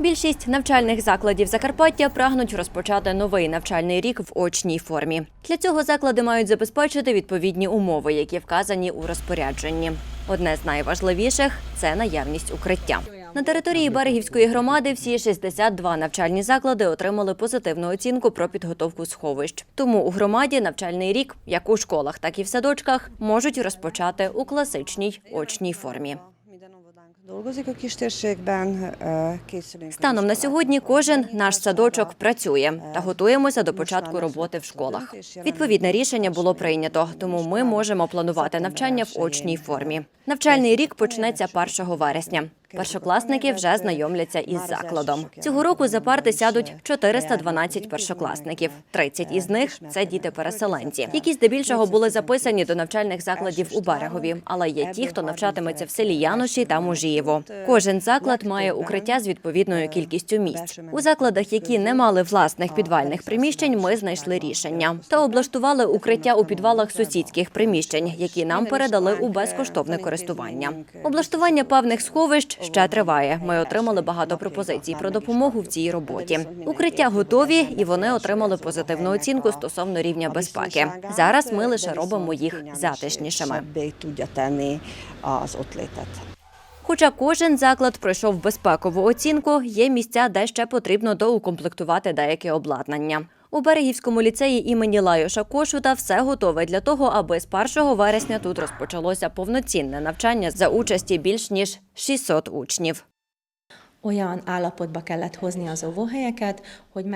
Більшість навчальних закладів Закарпаття прагнуть розпочати новий навчальний рік в очній формі. Для цього заклади мають забезпечити відповідні умови, які вказані у розпорядженні. Одне з найважливіших це наявність укриття. На території Берегівської громади всі 62 навчальні заклади отримали позитивну оцінку про підготовку сховищ. Тому у громаді навчальний рік, як у школах, так і в садочках, можуть розпочати у класичній очній формі. Станом на сьогодні кожен наш садочок працює та готуємося до початку роботи в школах. Відповідне рішення було прийнято, тому ми можемо планувати навчання в очній формі. Навчальний рік почнеться 1 вересня. Першокласники вже знайомляться із закладом. Цього року за парти сядуть 412 першокласників. 30 із них це діти-переселенці, які здебільшого були записані до навчальних закладів у берегові, але є ті, хто навчатиметься в селі Яноші та Мужієво. Кожен заклад має укриття з відповідною кількістю місць. У закладах, які не мали власних підвальних приміщень, ми знайшли рішення. Та облаштували укриття у підвалах сусідських приміщень, які нам передали у безкоштовне користування. Облаштування певних сховищ ще триває. Ми отримали багато пропозицій про допомогу в цій роботі. Укриття готові, і вони отримали позитивну оцінку стосовно рівня безпеки. Зараз ми лише робимо їх затишнішими. Хоча кожен заклад пройшов безпекову оцінку, є місця, де ще потрібно доукомплектувати деяке обладнання. У Берегівському ліцеї імені Лайоша Кошута все готове для того, аби з 1 вересня тут розпочалося повноцінне навчання за участі більш ніж 600 учнів.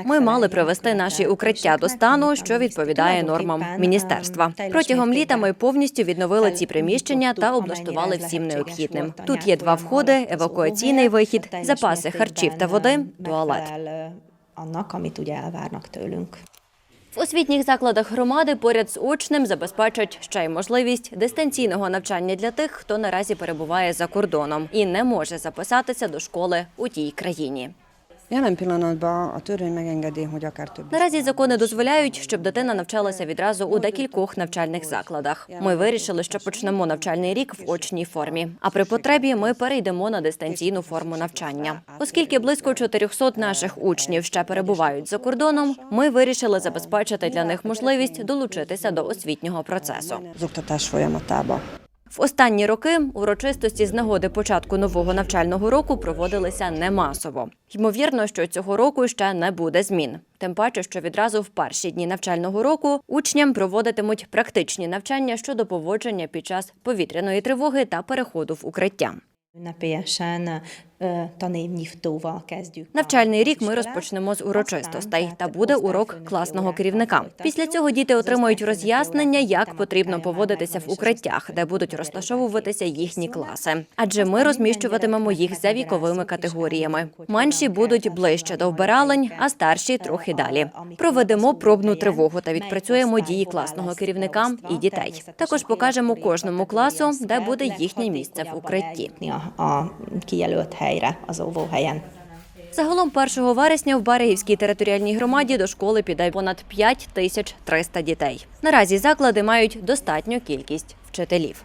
Ми мали привести наші укриття до стану, що відповідає нормам міністерства. Протягом літа ми повністю відновили ці приміщення та облаштували всім необхідним. Тут є два входи, евакуаційний вихід, запаси харчів та води, туалет. Annak, amit ugye elvárnak tőlünk. В освітніх закладах громади поряд з очним забезпечать ще й можливість дистанційного навчання для тих, хто наразі перебуває за кордоном і не може записатися до школи у тій країні. Jelen pillanatban a törvény megengedi, hogy akár több Наразі закони дозволяють, щоб дитина навчалася відразу у декількох навчальних закладах. Ми вирішили, що почнемо навчальний рік в очній формі. А при потребі ми перейдемо на дистанційну форму навчання. Оскільки близько 400 наших учнів ще перебувають за кордоном, ми вирішили забезпечити для них можливість долучитися до освітнього процесу. az oktatás folyamatába. В останні роки урочистості з нагоди початку нового навчального року проводилися не масово. Ймовірно, що цього року ще не буде змін. Тим паче, що відразу в перші дні навчального року учням проводитимуть практичні навчання щодо поводження під час повітряної тривоги та переходу в укриття. Kezdjük. Навчальний рік ми розпочнемо з урочистостей та буде урок класного керівника. Після цього діти Az отримують роз'яснення, як потрібно поводитися в укриттях, де будуть розташовуватися їхні класи. Адже ми розміщуватимемо їх за віковими категоріями. Менші будуть ближче до вбиралень, а старші е, трохи далі. Проведемо пробну тривогу та відпрацюємо дії класного керівника і дітей. Також покажемо кожному класу, де буде їхнє місце в укритті. Helyre az óvóhelyen. Загалом 1 вересня в Берегівській територіальній громаді до школи піде понад 5 тисяч 300 дітей. Наразі заклади мають достатню кількість вчителів.